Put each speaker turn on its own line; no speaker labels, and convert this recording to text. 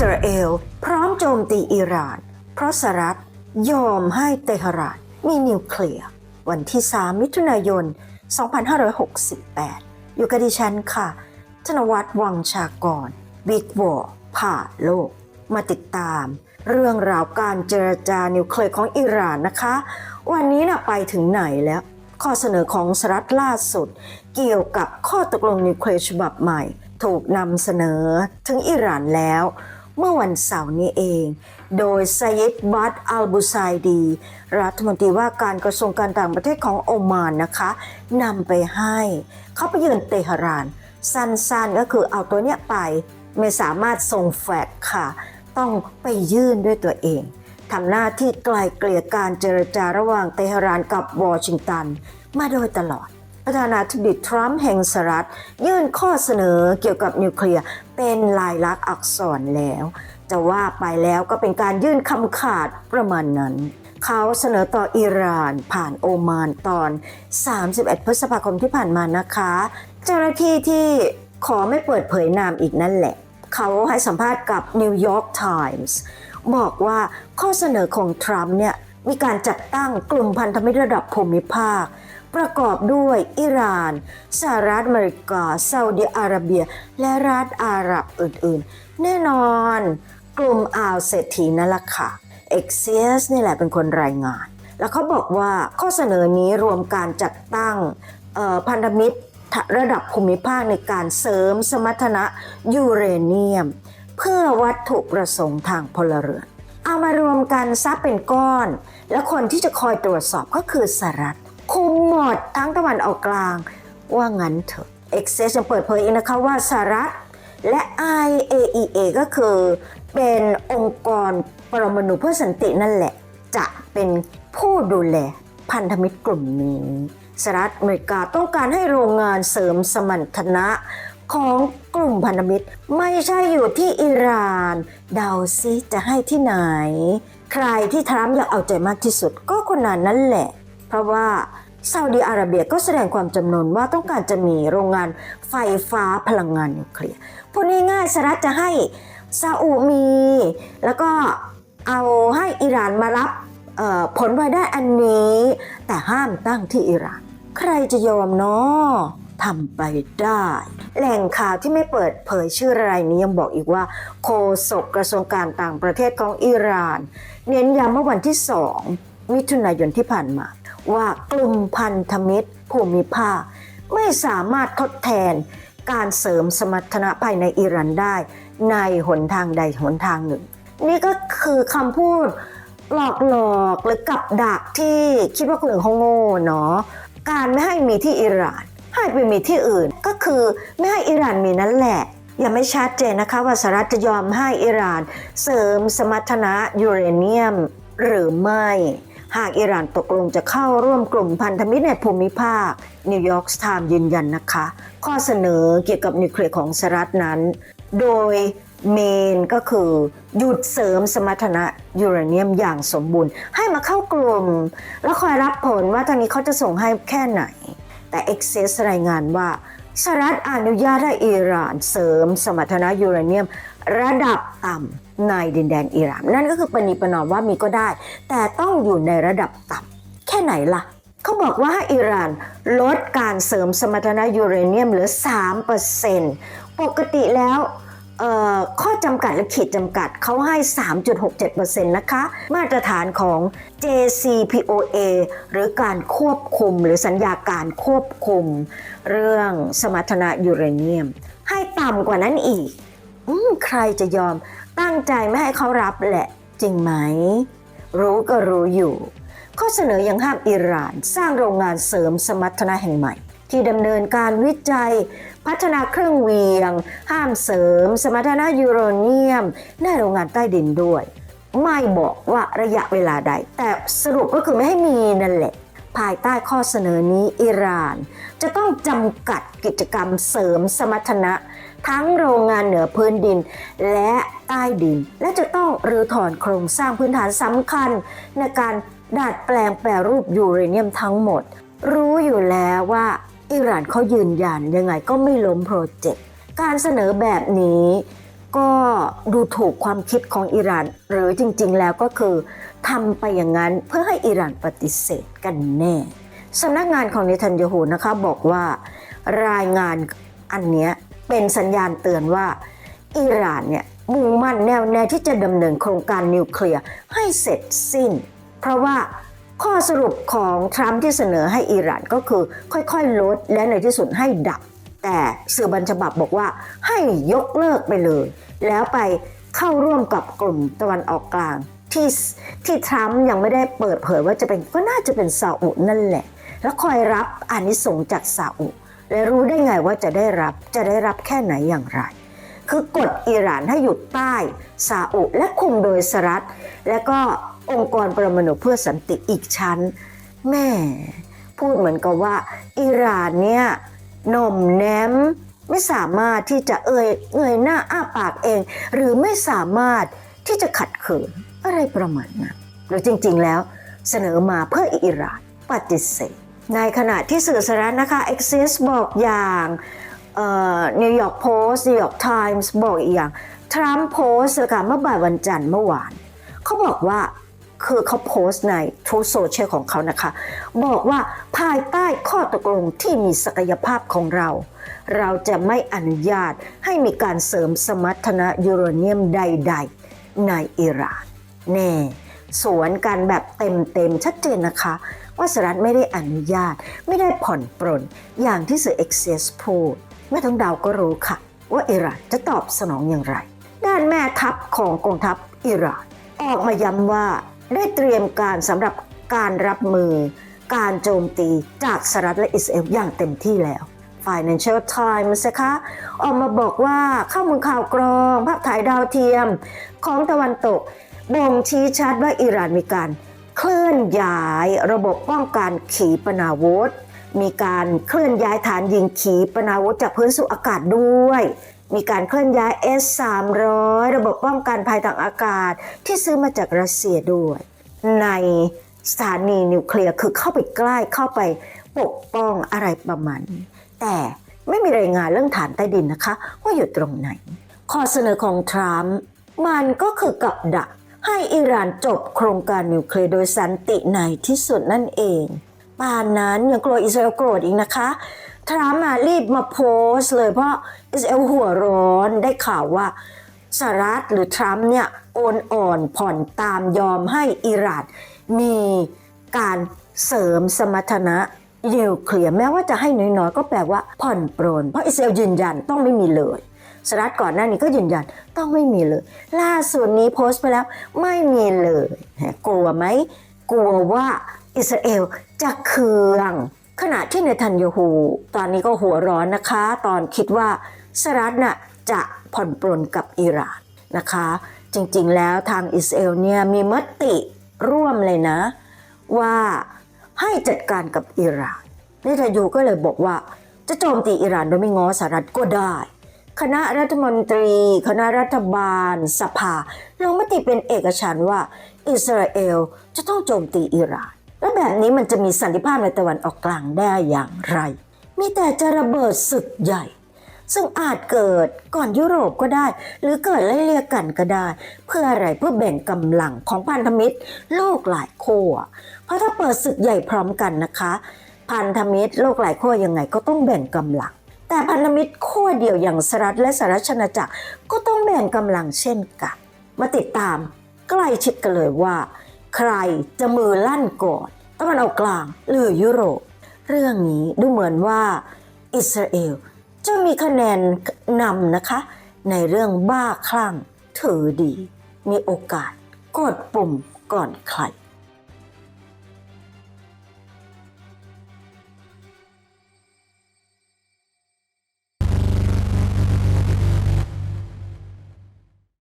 สราเอล พร้อมโจมตีอิหร่าน เพราะสหรัฐยอมให้เตหะรานมีนิวเคลียร์วันที่ 3 มิถุนายน 2568 อยู่กับดิฉันค่ะ ธนวัฒน์วังชากร บิ๊กวอร์ผ่าโลก มาติดตาม เรื่องราวการเจรจานิวเคลียร์ของอิหร่านนะคะ วันนี้นะไปถึงไหนแล้ว ข้อเสนอของสหรัฐล่าสุด เกี่ยวกับข้อตกลงนิวเคลียร์ฉบับใหม่ ถูกนำเสนอถึงอิหร่านแล้ว เมื่อวันเสาร์นี้เอง โดยไซยิดบัตอัลบุไซดี รัฐมนตรีว่าการกระทรวงการต่างประเทศของโอมานนะคะนำไปให้ เขาไปยืนเตหะราน สั้นๆก็คือเอาตัวเนี้ยไปไม่สามารถส่งแฟกซ์ค่ะ ต้องไปยื่นด้วยตัวเองทำหน้าที่ไกลเกลี่ยการเจรจาระหว่างเตหะรานกับวอชิงตัน มาโดยตลอด ประธานาธิบดีทรัมป์แห่งสหรัฐ ยื่นข้อเสนอเกี่ยวกับนิวเคลียร์เป็นลายลักษณ์อักษรแล้ว จะว่าไปแล้วก็เป็นการยื่นคำขาดประมาณนั้น เขาเสนอต่ออิหร่านผ่านโอมานตอน 31 พฤษภาคมที่ผ่านมานะคะ เจ้าหน้าที่ที่ขอไม่เปิดเผยนามอีกนั่นแหละ เขาให้สัมภาษณ์กับ New York Times บอกว่าข้อเสนอของทรัมป์เนี่ยมีการจัดตั้งกลุ่มพันธมิตรระดับภูมิภาค ประกอบด้วยอิหร่าน สหรัฐอเมริกาซาอุดิอาระเบีย และรัฐอาหรับอื่นๆ แน่นอน กลุ่มอ่าวเศรษฐีนั่นแหละค่ะ Axios นี่แหละเป็นคนรายงาน แล้วเขาบอกว่าข้อเสนอนี้รวมการจัดตั้งพันธมิตรระดับภูมิภาคในการเสริมสมรรถนะยูเรเนียม เพื่อวัตถุประสงค์ทางพลเรือน เอามารวมกันซับเป็นก้อน แล้วคนที่จะคอยตรวจสอบก็คือสหรัฐ คุมหมดทั้งตะวันออกกลาง ว่างั้นเถอะ e x c e s ยังเปิดเผยอีกนะคะว่าสหรัฐและ IAEA ก็คือเป็นองค์กรปรมาณูเพื่อสันตินั่นแหละ จะเป็นผู้ดูแลพันธมิตรกลุ่มนี้สหรัฐอเมริกาต้องการให้โรงงานเสริมสมรรถนะของกลุ่มพันธมิตร ไม่ใช่อยู่ที่อิหร่าน เดาซิจะให้ที่ไหน ใครที่ทรัมป์อยากเอาใจมากที่สุดก็คนนั้นนั่นแหละ เพราะว่า ซาอุดีอาระเบียก็แสดงความจำนวนว่าต้องการจะมีโรงงานไฟฟ้าพลังงานนิวเคลียร์พูดง่ายๆสหรัฐจะให้ซาอุมี แล้วก็เอาให้อิหร่านมารับผลพลอยได้อันนี้ แต่ห้ามตั้งที่อิหร่าน ใครจะยอมเนาะทำไปได้ แหล่งข่าวที่ไม่เปิดเผยชื่อรายนี้ยังบอกอีกว่า โฆษกกระทรวงการต่างประเทศของอิหร่าน เน้นย้ำเมื่อวันที่ 2 มิถุนายนที่ผ่านมา ว่ากลุ่มพันธมิตรภูมิภาค ไม่สามารถทดแทนการเสริมสมรรถนะภายในอิหร่านได้ ในหนทางใดหนทางหนึ่ง นี่ก็คือคำพูดหลอกหลอกๆหรือกับดักที่คิดว่าคนอื่นเขาโง่เนาะการไม่ให้มีที่อิหร่านให้ไปมีที่อื่นก็คือไม่ให้อิหร่านมีนั่นแหละยังไม่ชัดเจนนะคะว่าสหรัฐจะยอมให้อิหร่านเสริมสมรรถนะยูเรเนียมหรือไม่ หากอิหร่านตกลงจะเข้าร่วมกลุ่มพันธมิตรในภูมิภาค นิวยอร์กไทม์ยืนยันนะคะ ข้อเสนอเกี่ยวกับนิวเคลียร์ของสหรัฐนั้น โดยเมนก็คือหยุดเสริมสมรรถนะยูเรเนียมอย่างสมบูรณ์ ให้มาเข้ากลุ่ม แล้วคอยรับผลว่าทางนี้เขาจะส่งให้แค่ไหน แต่ e x e s รายงานว่าสหรัฐอนุญาตให้อิหร่านเสริมสมรรถนะยูเรเนียม ระดับต่ำในดินแดนอิหร่านนั่นก็คือปณิประนอมว่ามีก็ได้ แต่ต้องอยู่ในระดับต่ำแค่ไหนล่ะเขาบอกว่าอิหร่านลดการเสริมสมรรถนะยูเรเนียมเหลือ 3%ปกติแล้วข้อจำกัดและขีดจำกัดเขาให้ 3.67%นะคะ มาตรฐานของ JCPOA หรือการควบคุมหรือสัญญาการควบคุม เรื่องสมรรถนะยูเรเนียม ให้ต่ำกว่านั้นอีก ใครจะยอมตั้งใจไม่ให้เขารับแหละ จริงไหม รู้ก็รู้อยู่ ข้อเสนอยังห้ามอิหร่าน สร้างโรงงานเสริมสมรรถนะแห่งใหม่ ที่ดำเนินการวิจัย พัฒนาเครื่องเวียง ห้ามเสริม สมรรถนะยูโรเนียมในโรงงานใต้ดินด้วย ไม่บอกว่าระยะเวลาใด แต่สรุปก็คือไม่ให้มีนั่นแหละภายใต้ข้อเสนอนี้อิหร่าน จะต้องจำกัดกิจกรรมเสริมสมรรถนะ ทั้งโรงงานเหนือพื้นดิน และใต้ดิน และจะต้องรื้อถอนโครงสร้างพื้นฐานสำคัญ ในการดัดแปลงแปรรูปยูเรเนียมทั้งหมด รู้อยู่แล้วว่าอิหร่านเขายืนยันยังไงก็ไม่ล้มโปรเจกต์การเสนอแบบนี้ ก็ดูถูกความคิดของอิหร่าน หรือจริงๆแล้วก็คือทำไปอย่างนั้นเพื่อให้อิหร่านปฏิเสธกันแน่สำนักงานของเนทันยาฮูนะคะบอกว่ารายงานอันเนี้ย เป็นสัญญาณเตือนว่าอิหร่านเนี่ยมุ่งมั่นแน่วแน่ที่จะดำเนินโครงการนิวเคลียร์ให้เสร็จสิ้น เพราะว่าข้อสรุปของทรัมป์ที่เสนอให้อิหร่านก็คือค่อยๆลดและในที่สุดให้ดับ แต่สื่อบัญฉบับบอกว่าให้ยกเลิกไปเลย แล้วไปเข้าร่วมกับกลุ่มตะวันออกกลางที่ที่ทรัมป์ยังไม่ได้เปิดเผยว่าจะเป็นก็น่าจะเป็นซาอุนั่นแหละ แล้วคอยรับอานิสงส์จากซาอุ และรู้ได้ไงว่าจะได้รับจะได้รับแค่ไหนอย่างไร คือกดอิหร่านให้หยุดใต้ซาอุและคุมโดยสหรัฐ และก็องค์กรประมาณูเพื่อสันติอีกชั้น แม่พูดเหมือนกับว่าอิหร่านเนี่ยหน่มแนมไม่สามารถที่จะเอ่ยเอ่ยหน้าอ้าปากเอง หรือไม่สามารถที่จะขัดขืนอะไรประมาณนั้นหรือจริงๆแล้วเสนอมาเพื่ออิหร่านปฏิเสธ ในขณะที่สื่อสารนะคะ Access บอกอย่างนิวยอร์กโพสต์นิวยอร์กไทมส์บอกอีกอย่างทรัมป์โพสต์ค่ะเมื่อบ่ายวันจันทร์เมื่อวานเขาบอกว่าคือเขาโพสต์ในทูโซเชียลของเขานะคะ บอกว่าภายใต้ข้อตกลงที่มีศักยภาพของเรา เราจะไม่อนุญาตให้มีการเสริมสมรรถนะยูโรเนียมใด ๆ ในอิหร่านแน่สวนกันแบบเต็ม ๆ ชัดเจนนะคะ ว่าสหรัฐไม่ได้อนุญาต ไม่ได้ผ่อนปรน อย่างที่สื่อเอ็กเซสพูดไม่ต้องเดาก็รู้ค่ะ ว่าอิหร่านจะตอบสนองอย่างไร ด้านแม่ทัพของกองทัพอิหร่าน ออกมาย้ำว่าได้เตรียมการสำหรับการรับมือ การโจมตีจากสหรัฐและอิสราเอลอย่างเต็มที่แล้ว Financial Times นะคะออกมาบอกว่าข้อมูลข่าวกรอง ภาพถ่ายดาวเทียมของตะวันตกบ่งชี้ชัดว่าอิหร่านมีการ ลื่อนย้ายระบบป้องกันขีปนาวุธ มีการเคลื่อนย้ายฐานยิงขีปนาวุธจากพื้นสู่อากาศด้วย มีการเคลื่อนย้าย S-300 ระบบป้องกันภัยทางอากาศที่ซื้อมาจากรัสเซียด้วย ในสถานีนิวเคลียร์คือเข้าไปใกล้เข้าไปปกป้องอะไรประมาณนี้แต่ไม่มีรายงานเรื่องฐานใต้ดินนะคะ ว่าอยู่ตรงไหน ข้อเสนอของทรัมป์มันก็คือกับดัก ให้อิหร่านจบโครงการนิวเคลียร์โดยสันติในที่สุดนั่นเองป่านนั้นยังกลัวอิสราเอลโกรธอีกนะคะทรัมป์มารีบมาโพสต์เลยเพราะอิสราเอลหัวร้อนได้ข่าวว่าสหรัฐหรือทรัมป์เนี่ยโอนอ่อนผ่อนตามยอมให้อิหร่านมีการเสริมสมรรถนะนิวเคลียร์แม้ว่าจะให้น้อยๆ ก็แปลว่าผ่อนปรนเพราะอิสราเอลยืนยันต้องไม่มีเลย สหรัฐก่อนหน้านี้ก็ยืนยันต้องไม่มีเลย ล่าสุดนี้โพสต์ไปแล้วไม่มีเลยกลัวไหมกลัวว่าอิสราเอลจะเคืองขณะที่เนทันยาฮูตอนนี้ก็หัวร้อนนะคะ ตอนคิดว่าสหรัฐน่ะจะผ่อนปรนกับอิหร่านนะคะ จริงๆแล้วทางอิสราเอลเนี่ยมีมติร่วมเลยนะ ว่าให้จัดการกับอิหร่านเนทันยาฮูก็เลยบอกว่าจะโจมตีอิหร่านโดยไม่ง้อสหรัฐก็ได้ คณะรัฐมนตรี คณะรัฐบาล สภาลงมติเป็นเอกฉันว่า อิสราเอลจะต้องโจมตีอิหร่านแล้วแบบนี้มันจะมีสันติภาพในตะวันออกกลางได้อย่างไร มีแต่จะระเบิดศึกใหญ่ ซึ่งอาจเกิดก่อนยุโรปก็ได้ หรือเกิดไล่เลี่ยกันก็ได้ เพื่ออะไรเพื่อแบ่งกำลังของพันธมิตร โลกหลายขั้วเพราะถ้าเปิดศึกใหญ่พร้อมกันนะคะ พันธมิตร โลกหลายขั้วยังไงก็ต้องแบ่งกำลัง แต่พันธมิตรขั้วเดียวอย่างสหรัฐและสหรัฐชนาจักรก็ต้องแบ่งกำลังเช่นกัน มาติดตามใกล้ชิดกันเลยว่า ใครจะมือลั่นก่อนตะวันออกกลางหรือยุโรป เรื่องนี้ดูเหมือนว่า อิสราเอลจะมีคะแนนนำนะคะ ในเรื่องบ้าคลั่งถือดี มีโอกาสกดปุ่มก่อนใคร